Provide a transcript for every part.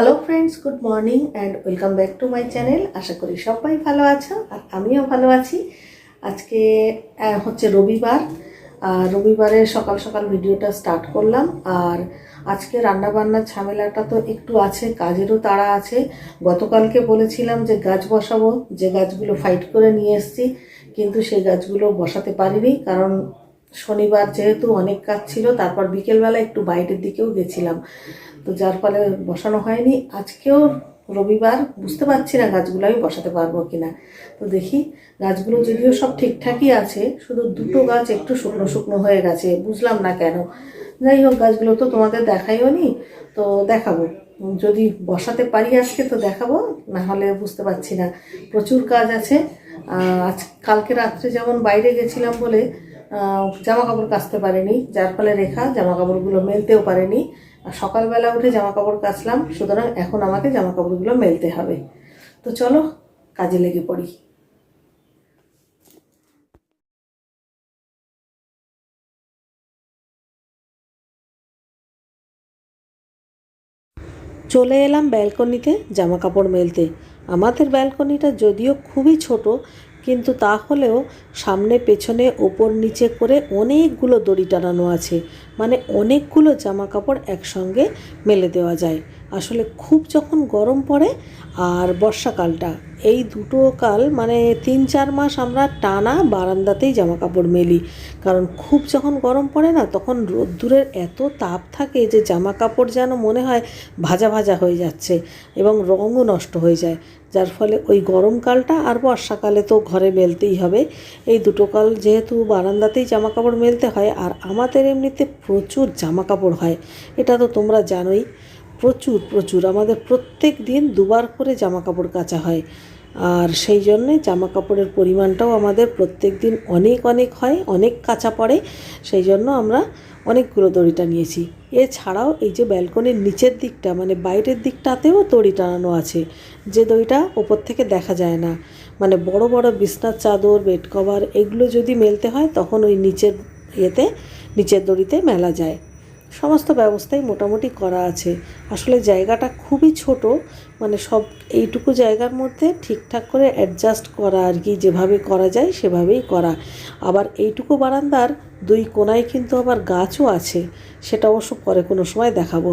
Hello friends good morning and welcome back to my channel আশা করি সবাই ভালো আছো আর আমিও ভালো আছি। আজকে হচ্ছে রবিবার। আর রবিবারে সকাল সকাল ভিডিওটা স্টার্ট করলাম। আর আজকে রান্নাবান্নার ঝামেলাটা তো একটু আছে, কাজেরও তাড়া আছে। গতকালকে বলেছিলাম যে গাছ বসাবো, যে গাছগুলো ফাইট করে নিয়ে এসেছি, কিন্তু সেই গাছগুলো বসাতে পারিনি, কারণ শনিবার যেহেতু অনেক কাজ ছিল, তারপর বিকেলবেলা একটু বাইরের দিকেও গেছিলাম। তো যার ফলে বসানো হয়নি। আজকেও রবিবার বুঝতে পারছি না গাছগুলো আমি বসাতে পারব কিনা। তো দেখি, গাছগুলো যদিও সব ঠিকঠাকই আছে, শুধু দুটো গাছ একটু শুকনো শুকনো হয়ে গেছে, বুঝলাম না কেন। যাই হোক, গাছগুলো তো তোমাদের দেখাইও নি, তো দেখাবো। যদি বসাতে পারি আজকে তো দেখাবো, না হলে বুঝতে পারছি না। প্রচুর কাজ আছে। আজ কালকে রাত্রে যেমন বাইরে গেছিলাম বলে জামা কাপড় কাচতে পারিনি, যার ফলে রেখা জামা কাপড়গুলো মেলতেও পারেনি। আর সকালবেলা উঠে জামা কাপড় কাচলাম, সুতরাং এখন আমাকে জামা কাপড়গুলো মেলতে হবে। তো চলো, কাজে লেগে পড়ি। চলে এলাম ব্যালকনিতে জামা কাপড় মেলতে। আমাদের ব্যালকনিটা যদিও খুবই ছোট কিন্তু তা হলেও সামনে পেছনে, ওপর নিচে করে অনেকগুলো দড়ি টানানো আছে। মানে অনেকগুলো জামা কাপড় একসঙ্গে মেলে দেওয়া যায়। আসলে খুব যখন গরম পড়ে আর বর্ষাকালটা, এই দুটো কাল মানে তিন চার মাস আমরা টানা বারান্দাতেই জামা কাপড় মেলি। কারণ খুব যখন গরম পড়ে না, তখন রোদ্দুরের এত তাপ থাকে যে জামা কাপড় যেন মনে হয় ভাজা ভাজা হয়ে যাচ্ছে এবং রঙও নষ্ট হয়ে যায়। যার ফলে ওই গরমকালটা আর বর্ষাকালে তো ঘরে মেলতেই হবে। এই দুটো কাল যেহেতু বারান্দাতেই জামা কাপড় মেলতে হয় আর আমাদের এমনিতে প্রচুর জামা কাপড় হয়, এটা তো তোমরা জানোই। প্রচুর প্রচুর। আমাদের প্রত্যেক দিন দুবার করে জামা কাপড় কাচা হয়। আর সেই জন্যে জামা কাপড়ের পরিমাণটাও আমাদের প্রত্যেক দিন অনেক অনেক হয়, অনেক কাঁচা পড়ে। সেই জন্য আমরা অনেকগুলো দড়িটা নিয়েছি। এছাড়াও এই যে ব্যালকনির নিচের দিকটা মানে বাইরের দিকটাতেও দড়ি টানানো আছে। যে দড়িটা ওপর থেকে দেখা যায় না। মানে বড় বড় বিছনার চাদর, বেড কভার এগুলো যদি মেলতে হয়, তখন ওই নিচের ইয়েতে, নিচের দড়িতে মেলা যায়। সমস্ত ব্যবস্থাই মোটামুটি করা আছে। আসলে জায়গাটা খুবই ছোট মানে সব এইটুকু জায়গার মধ্যে ঠিকঠাক করে অ্যাডজাস্ট করা আর কি, যেভাবে করা যায় সেভাবেই করা। আবার এইটুকু বারান্দার দুই কোনায় কিন্তু আবার গাছও আছে, সেটা অবশ্য পরে কোনো সময় দেখাবো।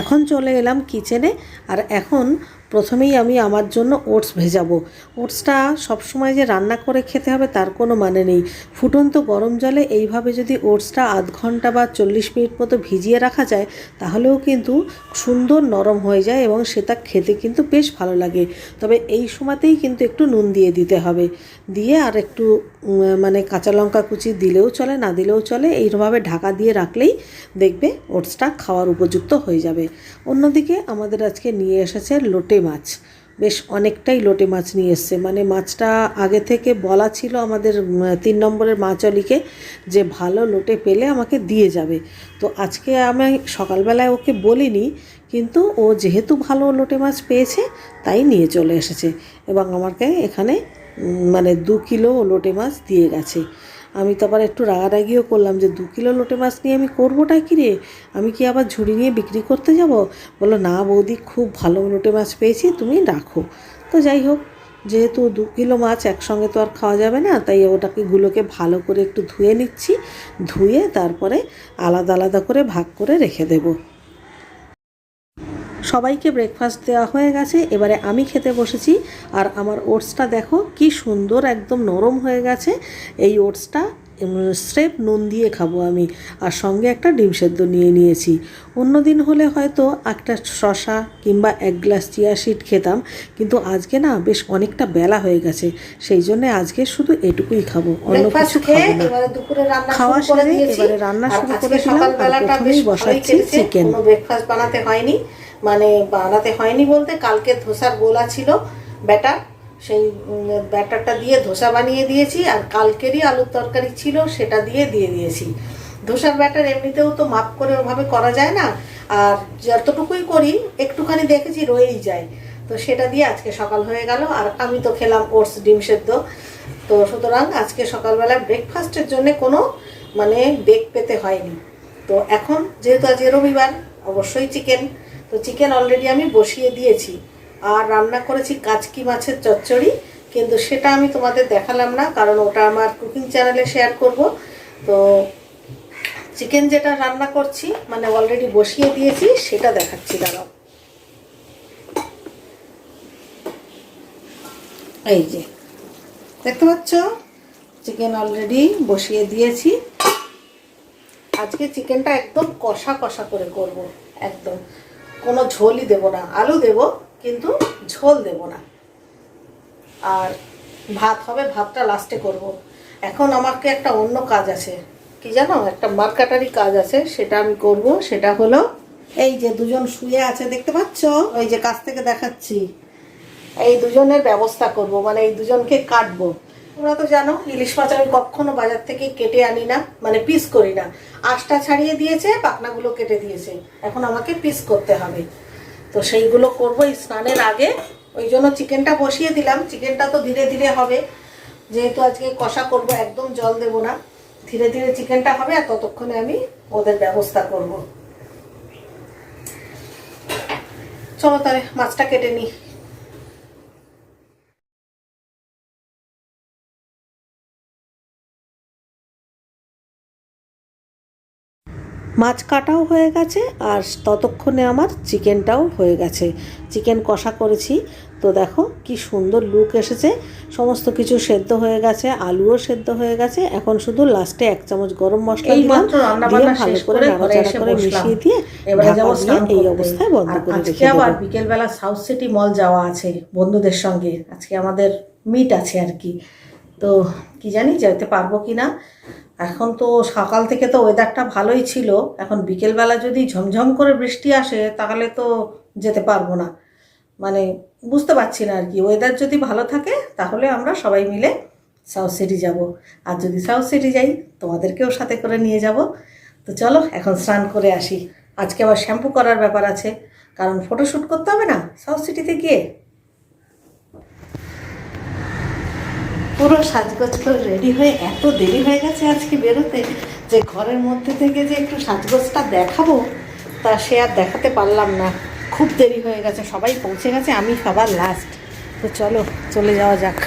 এখন চলে এলাম কিচেনে আর এখন প্রথমেই আমি আমার জন্য ওটস ভেজাবো। ওটসটা সবসময় যে রান্না করে খেতে হবে তার কোনো মানে নেই। ফুটন্ত গরম জলে এইভাবে যদি ওটসটা আধ ঘণ্টা বা চল্লিশ মিনিট মতো ভিজিয়ে রাখা যায়, তাহলেও কিন্তু সুন্দর নরম হয়ে যায় এবং সেটা খেতে কিন্তু বেশ ভালো লাগে। তবে এই সময়তেই কিন্তু একটু নুন দিয়ে দিতে হবে। দিয়ে আর একটু মানে কাঁচা লঙ্কা কুচি দিলেও চলে, না দিলেও চলে, এইভাবে ঢাকা দিয়ে রাখলেই দেখবে ওটসটা খাওয়ার উপযুক্ত হয়ে যাবে। অন্যদিকে আমাদের আজকে নিয়ে এসেছে লোটে মাছ। বেশ অনেকটাই লোটে মাছ নিয়ে এসছে। মানে মাছটা আগে থেকে বলা ছিল আমাদের তিন নম্বরের মাছলিকে যে ভালো লোটে পেলে আমাকে দিয়ে যাবে। তো আজকে আমি সকালবেলায় ওকে বলিনি, কিন্তু ও যেহেতু ভালো লোটে মাছ পেয়েছে, তাই নিয়ে চলে এসেছে। এবং আমাকে এখানে মানে দু কিলো লোটে মাছ দিয়ে গেছে। আমি তো আবার একটু রাগারাগিও করলাম যে দু কিলো লোটে মাছ নিয়ে আমি করবোটা কি রে? আমি কি আবার ঝুড়ি নিয়ে বিক্রি করতে যাব? বলল, না বৌদি, খুব ভালো লোটে মাছ পেয়েছি, তুমি রাখো। তো যাই হোক, যেহেতু দু কিলো মাছ একসঙ্গে তো আর খাওয়া যাবে না, তাই ওটাকে গুলোকে ভালো করে একটু ধুয়ে নিচ্ছি, ধুয়ে তারপরে আলাদা আলাদা করে ভাগ করে রেখে দেবো। সবাইকে ব্রেকফাস্ট দেওয়া হয়ে গেছে এবারে আমি খেতে বসেছি। আর আমার ওটসটা দেখো কি সুন্দর একদম নরম হয়ে গেছে। এই ওটসটা স্রেফ নুন দিয়ে খাব আমি আর সঙ্গে একটা ডিম সেদ্ধ নিয়ে নিয়েছি। অন্য দিন হলে হয়তো একটা শশা কিংবা এক গ্লাস চিয়া সিড খেতাম কিন্তু আজকে না বেশ অনেকটা বেলা হয়ে গেছে সেই জন্য আজকে শুধু এটুকুই খাব অন্য কিছু খাব না। খাওয়া সেরে এবারে রান্না শুরু করে দিলাম আর প্রথমেই বসাচ্ছি চিকেন ব্রেকফাস্ট বানাতে হয়নি। মানে বানাতে হয়নি বলতে, কালকে ধোসার গোলা ছিল, ব্যাটার। সেই ব্যাটারটা দিয়ে ধোসা বানিয়ে দিয়েছি, আর কালকেরই আলুর তরকারি ছিল, সেটা দিয়ে দিয়ে দিয়েছি। ধোসার ব্যাটার এমনিতেও তো মাপ করে ওভাবে করা যায় না, আর যতটুকুই করি, একটুখানি দেখেছি রয়েই যায়। তো সেটা দিয়ে আজকে সকাল হয়ে গেল, আর আমি তো খেলাম ওটস ডিম সেদ্ধ। তো সুতরাং আজকে সকালবেলা ব্রেকফাস্টের জন্য কোনো মানে বেগ পেতে হয়নি। তো এখন, যেহেতু আজকে রবিবার, অবশ্যই চিকেন। তো চিকেন অলরেডি আমি বসিয়ে দিয়েছি। আর রান্না করেছি কাচকি মাছের চচ্চড়ি, কিন্তু সেটা আমি তোমাদের দেখালাম না, কারণ ওটা আমার কুকিং চ্যানেলে শেয়ার করব। তো চিকেন যেটা রান্না করছি মানে অলরেডি বসিয়ে দিয়েছি, সেটা দেখাচ্ছি, দাঁড়াও। এই যে, দেখতে পাচ্ছ? চিকেন অলরেডি বসিয়ে দিয়েছি। আজকে চিকেনটা একদম কষা কষা করে করব, একদম। কোনো ঝোলই দেব না। আলু দেব, কিন্তু ঝোল দেব না। আর ভাত হবে, ভাতটা লাস্টে করব। এখন আমাকে একটা অন্য কাজ আছে। কি জানো? একটা মার্কাটারি কাজ আছে, সেটা আমি করব। সেটা হলো, এই যে দুজন শুয়ে আছে, দেখতে পাচ্ছ? ওই যে কাছ থেকে দেখাচ্ছি। এই দুজনের ব্যবস্থা করব। মানে এই দুজনকে কাটবো। তোমরা তো জানো, ইলিশ মাছ আমি কখনো বাজার থেকে কেটে আনি না মানে পিস করি না। আঁশটা ছাড়িয়ে দিয়েছে, পাখনাগুলো কেটে দিয়েছে। এখন আমাকে পিস করতে হবে। তো সেইগুলো করব স্নানের আগে। ওই জন্য চিকেনটা বসিয়ে দিলাম। চিকেনটা তো ধীরে ধীরে হবে। যেহেতু আজকে কষা করব, একদম জল দেব না। ধীরে ধীরে চিকেনটা হবে আর ততক্ষণে আমি ওদের ব্যবস্থা করব। চলো তাহলে মাছটা কেটে নিই। মাছ কাটাও হয়ে গেছে আর ততক্ষণে আমার চিকেনটাও হয়ে গেছে। চিকেন কষা করেছি। তো দেখো কি সুন্দর লুক এসেছে। সমস্ত কিছু সেদ্ধ হয়ে গেছে আলুও সেদ্ধ হয়ে গেছে। এখন শুধু লাস্টে এক চামচ গরম মশলা দিলাম। দিয়ে ভালো করে নাড়াচাড়া করে মিশিয়ে দিয়ে এবারে ঢাকা দিয়ে এই অবস্থায় বন্ধ করে আজকে রেখে আবার বিকেলবেলা সাউথ সিটি মল যাওয়া আছে বন্ধুদের সঙ্গে। আজকে আমাদের মিট আছে আর কি। তো কি জানি যেতে পারব কি না। এখন তো সকাল থেকে তো ওয়েদারটা ভালোই ছিল। এখন বিকেলবেলা যদি ঝমঝম করে বৃষ্টি আসে, তাহলে তো যেতে পারব না। মানে বুঝতে পারছি না আর কি। ওয়েদার যদি ভালো থাকে, তাহলে আমরা সবাই মিলে সাউথ সিটি যাব। আর যদি সাউথ সিটি যাই, তোমাদেরকেও সাথে করে নিয়ে যাব। তো চলো, এখন স্নান করে আসি। আজকে আবার শ্যাম্পু করার ব্যাপার আছে। কারণ ফটোশ্যুট করতে হবে না সাউথ সিটিতে গিয়ে? পুরো সাজগোজ করে রেডি হয়ে এত দেরি হয়ে গেছে আজকে বেরোতে যে ঘরের মধ্যে থেকে যে একটু সাজগোজটা দেখাবো, তা সে আর দেখাতে পারলাম না। খুব দেরি হয়ে গেছে, সবাই পৌঁছে গেছে, আমি সবার লাস্ট তো চলো, চলে যাওয়া যাক।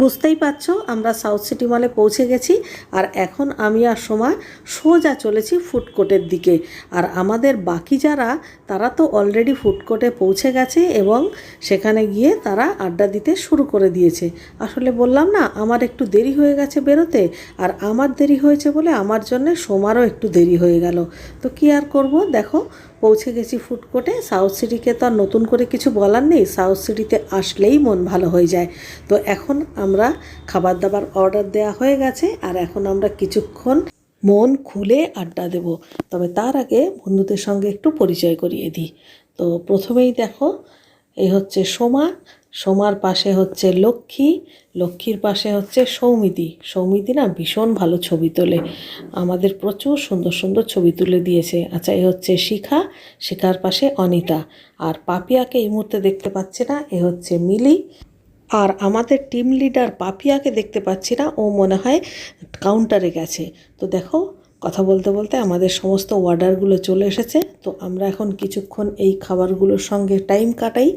বুঝতেই পারছ, আমরা সাউথ সিটি মলে পৌঁছে গেছি, আর এখন আমি আর সোমা সোজা চলেছি ফুড কোর্টের দিকে। আর আমাদের বাকি যারা, তারা তো অলরেডি ফুড কোর্টে পৌঁছে গেছে এবং সেখানে গিয়ে তারা আড্ডা দিতে শুরু করে দিয়েছে। আসলে বললাম না, আমার একটু দেরি হয়ে গেছে বেরোতে, আর আমার দেরি হয়েছে বলে আমার জন্যে সোমারও একটু দেরি হয়ে গেল। তো কি আর করব, দেখো পৌঁছে গেছি ফুড কোর্টে সাউথ সিটিকে তো আর নতুন করে কিছু বলার নেই। সাউথ সিটিতে আসলেই মন ভালো হয়ে যায়। তো এখন আমরা খাবার দাবার অর্ডার দেওয়া হয়ে গেছে আর এখন আমরা কিছুক্ষণ মন খুলে আড্ডা দেব। তবে তার আগে বন্ধুদের সঙ্গে একটু পরিচয় করিয়ে দিই। তো প্রথমেই দেখো, এই হচ্ছে সোমা। সোমার পাশে হচ্ছে লক্ষ্মী, লক্ষ্মীর পাশে হচ্ছে সৌমিতি। সৌমিতি না ভীষণ ভালো ছবি তোলে। আমাদের প্রচুর সুন্দর সুন্দর ছবি তুলে দিয়েছে। আচ্ছা এ হচ্ছে শিখা, শিখার পাশে অনিতা। আর পাপিয়াকে এই মুহূর্তে দেখতে পাচ্ছে না, এ হচ্ছে মিলি। আর আমাদের টিম লিডার পাপিয়াকে দেখতে পাচ্ছি না, ও মনে হয় কাউন্টারে গেছে। তো দেখো কথা বলতে বলতে আমাদের সমস্ত অর্ডারগুলো চলে এসেছে। তো আমরা এখন কিছুক্ষণ এই খাবারগুলোর সঙ্গে টাইম কাটাই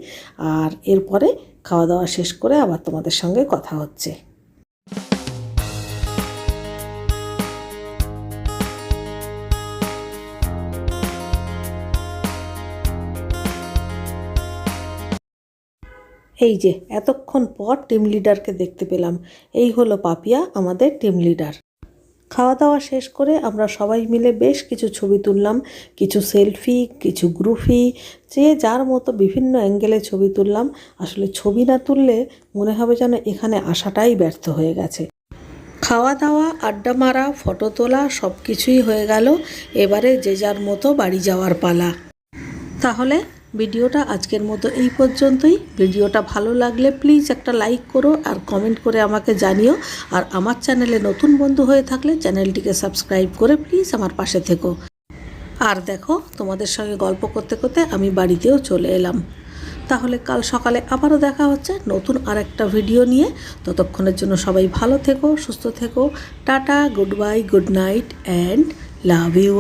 আর এরপরে খাওয়া দাওয়া শেষ করে আবার তোমাদের সঙ্গে কথা হচ্ছে। এই যে, এতক্ষণ পর টিম লিডারকে দেখতে পেলাম। এই হলো পাপিয়া, আমাদের টিম লিডার খাওয়া দাওয়া শেষ করে আমরা সবাই মিলে বেশ কিছু ছবি তুললাম, কিছু সেলফি, কিছু গ্রুফি, যে যার মতো বিভিন্ন অ্যাঙ্গেলে ছবি তুললাম। আসলে ছবি না তুললে মনে হবে যেন এখানে আসাটাই ব্যর্থ হয়ে গেছে। খাওয়া দাওয়া, আড্ডা মারা, ফটো তোলা সব কিছুই হয়ে গেল। এবারে যে যার মতো বাড়ি যাওয়ার পালা। তাহলে ভিডিওটা আজকের মতো এই পর্যন্তই। ভিডিওটা ভালো লাগলে প্লিজ একটা লাইক করো আর কমেন্ট করে আমাকে জানিও। আর আমার চ্যানেলে নতুন বন্ধু হয়ে থাকলে চ্যানেলটিকে সাবস্ক্রাইব করে প্লিজ আমার পাশে থেকো। আর দেখো, তোমাদের সঙ্গে গল্প করতে করতে আমি বাড়িতেও চলে এলাম। তাহলে কাল সকালে আবারও দেখা হচ্ছে নতুন আর একটা ভিডিও নিয়ে। ততক্ষণের জন্য সবাই ভালো থেকো, সুস্থ থেকো। Tata, goodbye, good night, and love you